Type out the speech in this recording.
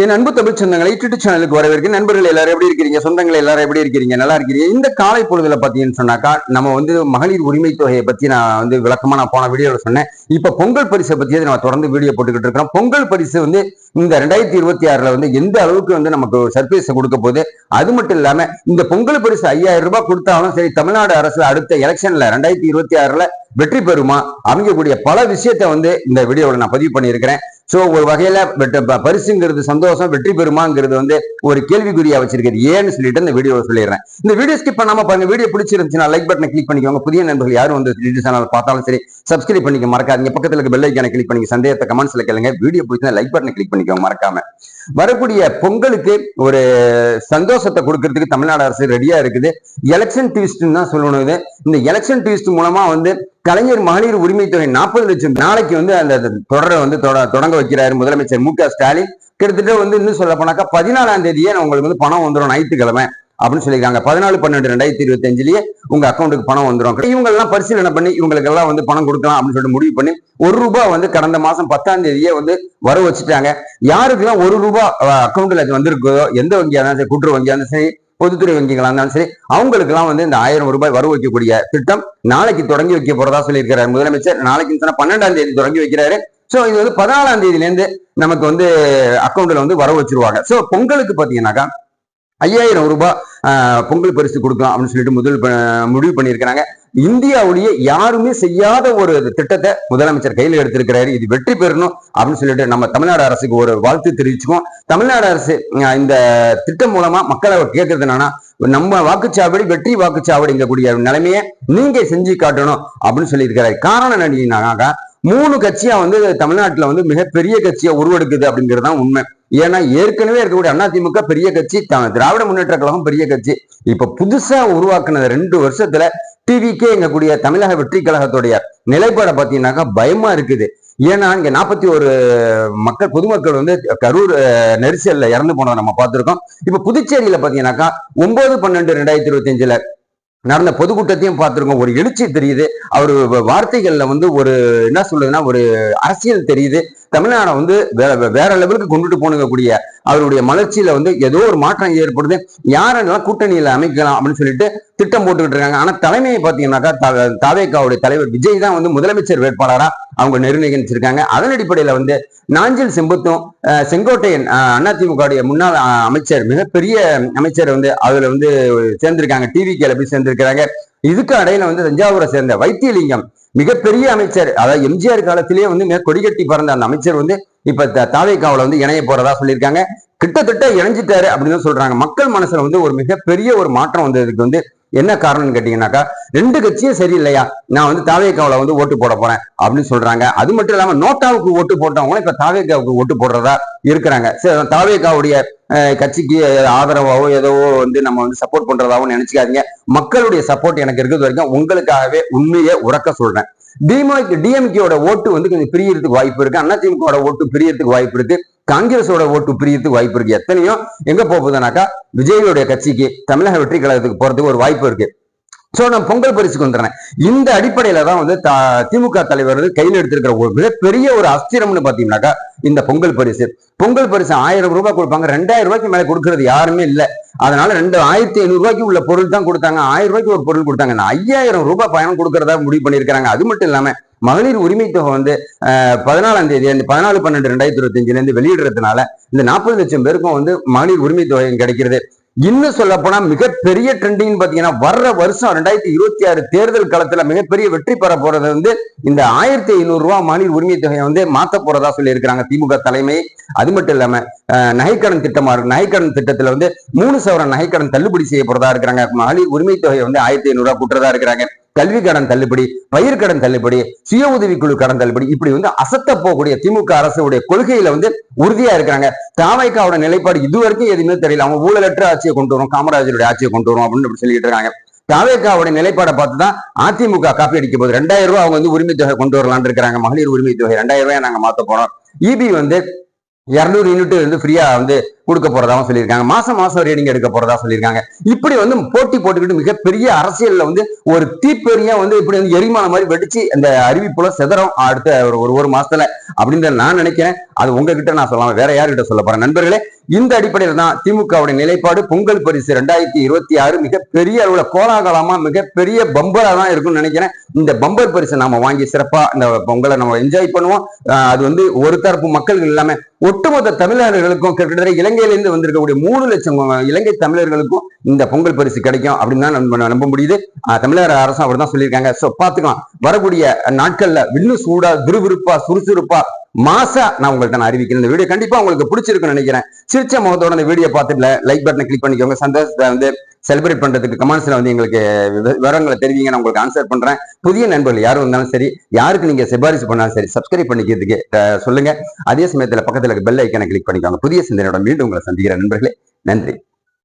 என் அன்பு தமிழ் சொந்தங்களை யூடியூப் சேனலுக்கு வரவேற்கு நண்பர்கள் எல்லாரும் எப்படி இருக்கிறீங்க? சொந்தங்கள் எல்லாரும் எப்படி இருக்கிறீங்க? நல்லா இருக்கிறீங்க? இந்த காலை பொழுதுல பாத்தீங்கன்னு சொன்னாக்கா நம்ம வந்து மகளிர் உரிமை தொகையை பத்தி நான் வந்து விளக்கமா நான் போன வீடியோல சொன்னேன். இப்ப பொங்கல் பரிசை பத்தி நம்ம தொடர்ந்து வீடியோ போட்டுக்கிட்டு இருக்கிறோம். பொங்கல் பரிசு வந்து இந்த ரெண்டாயிரத்தி இருபத்தி ஆறுல வந்து எந்த அளவுக்கு வந்து நமக்கு சர்ப்ரைஸ் கொடுக்க போகுது? அது மட்டும் இல்லாம இந்த பொங்கல் பரிசு ஐயாயிரம் ரூபாய் கொடுத்தாலும் சரி தமிழ்நாடு அரசு அடுத்த எலெக்ஷன்ல ரெண்டாயிரத்தி இருபத்தி ஆறுல வெற்றி பெறுமா? அமைக்கக்கூடிய பல விஷயத்த வந்து இந்த வீடியோவில் நான் பதிவு பண்ணியிருக்கிறேன். சோ ஒரு வகையில ப- பரிசுங்கிறது சந்தோஷம் வெற்றி பெறுமாங்கிறது வந்து ஒரு கேள்விக்குறியா வச்சிருக்கிறது. ஏன்னு சொல்லிட்டு இந்த வீடியோ சொல்லிடுறேன். இந்த வீடியோ ஸ்கிப் பண்ணாம பாருங்க. வீடியோ பிடிச்சிருந்துச்சுன்னா லைக் பட்டனை கிளிக் பண்ணிக்கோங்க. புதிய நண்பர்கள் யாரும் வந்து யூடியூப் சேனல் பார்த்தாலும் சரி சப்ஸ்கிரைப் பண்ணிக்க மறக்காதீங்க. பக்கத்துல இருக்க பெல் ஐக்கானை கிளிக் பண்ணி சந்தேகத்தை கமெண்ட்ஸ்ல கேளுங்க. வீடியோ பிடிச்சா லைக் பட்டனை கிளிக் பண்ணிக்கோங்க. மறக்காம. வரக்கூடிய பொங்கலுக்கு ஒரு சந்தோஷத்தை கொடுக்கறதுக்கு தமிழ்நாடு அரசு ரெடியா இருக்குது. எலெக்ஷன் ட்விஸ்ட்னு தான் சொல்லணும் இது. இந்த எலெக்ஷன் ட்விஸ்ட் மூலமா வந்து கலைஞர் மகளிர் உரிமை தொகை நாற்பது லட்சம் நாளைக்கு வந்து அந்த தொடரை வந்து தொட- தொடங்க வைக்கிறாரு முதலமைச்சர் மு க ஸ்டாலின். கிட்டத்தட்ட வந்து இன்னும் சொல்ல போனாக்கா பதினாலாம் தேதியே உங்களுக்கு வந்து பணம் வந்துடும் ஞாயிற்றுக்கிழமை. அப்படின்னு சொல்லியிருக்காங்க. பதினாலு பன்னெண்டு ரெண்டாயிரத்தி இருபத்தி அஞ்சுலயே உங்க அக்கௌண்ட்டுக்கு பணம் வந்துடும் இவங்க எல்லாம் பரிசீலனை பண்ணி இவங்களுக்கு எல்லாம் வந்து பணம் கொடுக்கலாம் அப்படின்னு சொல்லிட்டு முடிவு பண்ணி ஒரு ரூபாய் வந்து கடந்த மாசம் பத்தாம் தேதியே வந்து வர வச்சுட்டாங்க. யாருக்கெல்லாம் ஒரு ரூபாய் அக்கௌண்ட்ல வந்திருக்கோ எந்த வங்கியா இருந்தாலும் சரி கூட்டுறவு வங்கியா இருந்தாலும் சரி பொதுத்துறை வங்கிகளாக இருந்தாலும் சரி அவங்களுக்கெல்லாம் வந்து இந்த ஆயிரம் ரூபாய் வர வைக்கக்கூடிய திட்டம் நாளைக்கு தொடங்கி வைக்க போறதா சொல்லியிருக்கிறார் முதலமைச்சர். நாளைக்கு சொன்னா பன்னெண்டாம் தேதி தொடங்கி வைக்கிறாரு. ஸோ இது வந்து பதினாலாம் தேதியிலேருந்து நமக்கு வந்து அக்கௌண்ட்ல வந்து வர வச்சிருவாங்க. ஸோ பொங்கலுக்கு பார்த்தீங்கன்னாக்கா ஐயாயிரம் ரூபாய் பொங்கல் பரிசு கொடுக்கலாம் அப்படின்னு சொல்லிட்டு முதல் முடிவு பண்ணியிருக்கிறாங்க. இந்தியாவுடைய யாருமே செய்யாத ஒரு திட்டத்தை முதலமைச்சர் கையில் எடுத்திருக்கிறாரு. இது வெற்றி பெறணும் அப்படின்னு சொல்லிட்டு நம்ம தமிழ்நாடு அரசுக்கு ஒரு வாழ்த்து தெரிவிச்சுக்கோம் தமிழ்நாடு அரசு இந்த திட்டம் மூலமா மக்களை கேட்கறது என்னன்னா நம்ம வாக்குச்சாவடி வெற்றி வாக்குச்சாவடிங்கக்கூடிய நிலைமையை நீங்க செஞ்சு காட்டணும் அப்படின்னு சொல்லியிருக்கிறாரு. காரணம் என்னன்னாக்கா மூணு கட்சியா வந்து தமிழ்நாட்டுல வந்து மிகப்பெரிய கட்சியா உருவெடுக்குது அப்படிங்கிறது தான் உண்மை. ஏன்னா ஏற்கனவே இருக்கக்கூடிய அதிமுக பெரிய கட்சி த- திராவிட முன்னேற்ற கழகம் பெரிய கட்சி. இப்ப புதுசா உருவாக்குன ரெண்டு வருஷத்துல டிவிக்கே எங்கக்கூடிய தமிழக வெற்றி கழகத்துடைய நிலைப்பாடை பாத்தீங்கன்னாக்கா பயமா இருக்குது. ஏன்னா இங்க நாற்பத்தி ஒரு மக்கள் பொதுமக்கள் வந்து கரூர் நெரிசல்ல இறந்து போனதை நம்ம பார்த்திருக்கோம். இப்ப புதுச்சேரியில பாத்தீங்கன்னாக்கா ஒன்பது பன்னெண்டு ரெண்டாயிரத்தி இருபத்தி அஞ்சுல நடந்த பொதுக்கூட்டத்தையும் பார்த்துருக்கோம். ஒரு எழுச்சி தெரியுது. அவர் வார்த்தைகள்ல வந்து ஒரு என்ன சொல்லுதுன்னா ஒரு அரசியல் தெரியுது. தமிழ்நாடை வந்து வேற வேற லெவலுக்கு கொண்டுட்டு போனக்கூடிய அவருடைய மலர்ச்சியில வந்து ஏதோ ஒரு மாற்றம் ஏற்படுது. யாரெல்லாம் கூட்டணியில அமைக்கலாம் அப்படின்னு சொல்லிட்டு திட்டம் போட்டுக்கிட்டு இருக்காங்க. ஆனா தலைமையை பாத்தீங்கன்னாக்கா தாவேக்காவுடைய தலைவர் விஜய் தான் வந்து முதலமைச்சர் வேட்பாளரா அவங்க நிர்ணயிச்சிருக்காங்க. அதன் அடிப்படையில வந்து நாஞ்சில் செம்புத்தும் செங்கோட்டையன் அஹ், அதிமுகவுடைய முன்னாள் அமைச்சர் மிகப்பெரிய அமைச்சர் வந்து அதுல வந்து சேர்ந்திருக்காங்க. டிவி கேல போய் சேர்ந்திருக்கிறாங்க. இதுக்கு இடையில வந்து தஞ்சாவூரை சேர்ந்த வைத்தியலிங்கம் மிகப்பெரிய அமைச்சர் அதாவது எம்ஜிஆர் காலத்திலேயே வந்து மிக கொடிகட்டி பறந்த அந்த அமைச்சர் வந்து இப்ப த- வந்து இணைய போறதா சொல்லியிருக்காங்க. கிட்டத்தட்ட இணைஞ்சிட்டாரு அப்படின்னு தான் சொல்றாங்க. மக்கள் மனசுல வந்து ஒரு மிகப்பெரிய ஒரு மாற்றம் வந்ததுக்கு வந்து என்ன காரணம்னு கேட்டீங்கன்னாக்கா ரெண்டு கட்சியும் சரியில்லையா? நான் வந்து தாவேக்காவில வந்து ஓட்டு போட போறேன் அப்படின்னு சொல்றாங்க. அது மட்டும் இல்லாம நோட்டாவுக்கு ஓட்டு போட்டவங்களும் இப்ப தாவேக்காவுக்கு ஓட்டு போடுறதா இருக்கிறாங்க. சரி தாவேக்காவுடைய கட்சிக்கு ஆதரவாகவோ ஏதோ வந்து நம்ம வந்து சப்போர்ட் பண்றதாவோ நினைச்சுக்காதீங்க. மக்களுடைய சப்போர்ட் எனக்கு இருக்கிறது வரைக்கும் உங்களுக்காகவே உண்மையை உறக்க சொல்றேன். டிஎம்கே டிஎம்கேயோட ஓட்டு வந்து கொஞ்சம் பிரியறதுக்கு வாய்ப்பு இருக்கு. அதிமுகவோட ஓட்டு பிரியறதுக்கு வாய்ப்பு இருக்கு. காங்கிரஸோட ஓட்டு பிரியறதுக்கு வாய்ப்பு இருக்கு. எத்தனையோ எங்க போகுதுனாக்கா விஜயோடைய கட்சிக்கு தமிழக வெற்றி கழகத்துக்கு போறதுக்கு ஒரு வாய்ப்பு இருக்கு. சோ நான் பொங்கல் பரிசுக்கு வந்துடுறேன். இந்த அடிப்படையில தான் வந்து திமுக தலைவர் கையில் எடுத்திருக்கிற ஒரு மிகப்பெரிய ஒரு அஸ்திரம்னு பாத்தீங்கன்னாக்கா இந்த பொங்கல் பரிசு. பொங்கல் பரிசு ஆயிரம் ரூபாய் கொடுப்பாங்க. ரெண்டாயிரம் ரூபாய்க்கு மேல கொடுக்கறது யாருமே இல்லை. அதனால ரெண்டு ஆயிரத்தி ஐநூறு ரூபாய்க்கு உள்ள பொருள் தான் கொடுத்தாங்க. ஆயிரம் ரூபாய்க்கு ஒரு பொருள் கொடுத்தாங்க. இந்த ஐயாயிரம் ரூபாய் பயணம் கொடுக்கறதா முடிவு பண்ணியிருக்காங்க அது மட்டும் இல்லாம மகளிர் உரிமை தொகை வந்து பதினாலாம் தேதி அந்த பதினாலு பன்னெண்டு ரெண்டாயிரத்தி இருபத்தி இருந்து வெளியிடுறதுனால இந்த நாற்பது லட்சம் பேருக்கும் வந்து மகளிர் உரிமை தொகை கிடைக்கிறது. இன்னும் சொல்ல போனா மிகப்பெரிய ட்ரெண்டிங் பாத்தீங்கன்னா வர்ற வருஷம் ரெண்டாயிரத்தி இருபத்தி ஆறு தேர்தல் காலத்துல மிகப்பெரிய வெற்றி பெற போறது வந்து இந்த ஆயிரத்தி ஐநூறு ரூபாய் மாநில உரிமை தொகையை வந்து மாத்த போறதா சொல்லி இருக்கிறாங்க திமுக தலைமை. அது மட்டும் இல்லாம நகைக்கடன் திட்டமா இருக்கு. நகைக்கடன் திட்டத்துல வந்து மூணு சவரன் நகைக்கடன் தள்ளுபடி செய்ய போறதா இருக்கிறாங்க. மகளிர் உரிமை தொகையை வந்து ஆயிரத்தி ஐநூறு ரூபாய் கூட்டுறதா இருக்கிறாங்க. கல்வி கடன் தள்ளுபடி பயிர் கடன் தள்ளுபடி சுய உதவிக்குழு கடன் தள்ளுபடி இப்படி வந்து அசத்த போகக்கூடிய திமுக அரசுடைய கொள்கையில வந்து உறுதியா இருக்கிறாங்க. தாமைக்காவோட நிலைப்பாடு இது வரைக்கும் எதுவுமே தெரியல. அவங்க ஊழலற்ற ஆட்சியை கொண்டு வரும் காமராஜருடைய ஆட்சியை கொண்டு வரும் அப்படின்னு அப்படி சொல்லிட்டு இருக்காங்க. தாவேக்காவோட நிலைப்பாடை பார்த்து தான் அதிமுக காப்பி அடிக்கும் போது ரெண்டாயிரம் ரூபாய் அவங்க வந்து உரிமை தொகை கொண்டு வரலாம்னு இருக்கிறாங்க. மகளிர் உரிமை தொகை ரெண்டாயிரம் ரூபாய் நாங்க மாத்த போறோம். இபி வந்து இருநூறு யூனிட் வந்து ஃப்ரீயா வந்து கொடுக்க போறதாவும் சொல்லியிருக்காங்க. மாசம் மாசம் ரீடிங் எடுக்க போறதா சொல்லியிருக்காங்க. இப்படி வந்து போட்டி போட்டுக்கிட்டு மிகப்பெரிய அரசியல்ல வந்து ஒரு தீப்பெரியா வந்து இப்படி வந்து எரிமான மாதிரி வெடிச்சு அந்த அறிவிப்புல செதறம். அடுத்த ஒரு ஒரு ஒரு மாசத்துல அப்படின்ற நான் நினைக்கிறேன். அது உங்ககிட்ட நான் சொல்லலாம். வேற யார்கிட்ட சொல்ல போறேன்? நண்பர்களே இந்த அடிப்படையில் தான் திமுகவுடைய நிலைப்பாடு பொங்கல் பரிசு ரெண்டாயிரத்தி இருபத்தி ஆறு மிகப்பெரிய அளவுல கோலாகலமா மிகப்பெரிய பம்பரா தான் இருக்கும்னு நினைக்கிறேன். இந்த பம்பர் பரிசை நாம வாங்கி சிறப்பா இந்த பொங்கலை நம்ம என்ஜாய் பண்ணுவோம். அது வந்து ஒரு தரப்பு மக்கள் இல்லாம ஒட்டுமொத்த தமிழர்களுக்கும் கிட்டத்தட்ட இலங்கையிலிருந்து வந்திருக்கக்கூடிய மூணு லட்சம் இலங்கை தமிழர்களுக்கும் இந்த பொங்கல் பரிசு கிடைக்கும் அப்படின்னு தான் நம்ப முடியுது. ஆஹ் தமிழக அரசு அப்படிதான் சொல்லியிருக்காங்க. ஸோ பார்த்துக்கலாம். வரக்கூடிய நாட்கள்ல இன்னும் சூடா விறுவிறுப்பா சுறுசுறுப்பா மாசா நான் உங்களுக்கு நான் அறிவிக்கிறேன். இந்த வீடியோ கண்டிப்பா உங்களுக்கு பிடிச்சிருக்குன்னு நினைக்கிறேன். சிரிச்ச முகத்தோட அந்த வீடியோ பார்த்துட்டு லைக் பட்டனை கிளிக் பண்ணிக்கோங்க. சந்தோஷத்தை வந்து செலிப்ரேட் பண்றதுக்கு கமெண்ட்ஸ்ல வந்து எங்களுக்கு வி- விவரங்களை தெரிவிங்க. நான் உங்களுக்கு ஆன்சர் பண்றேன். புதிய நண்பர்கள் யாரும் இருந்தாலும் சரி யாருக்கு நீங்க சிபாரிசு பண்ணாலும் சரி சப்ஸ்கிரைப் பண்ணிக்கிறதுக்கு சொல்லுங்க. அதே சமயத்துல பக்கத்துல பெல் ஐக்கனை கிளிக் பண்ணிக்கோங்க. புதிய சிந்தனையோட மீண்டும் உங்களை சந்திக்கிற நண்பர்களே நன்றி.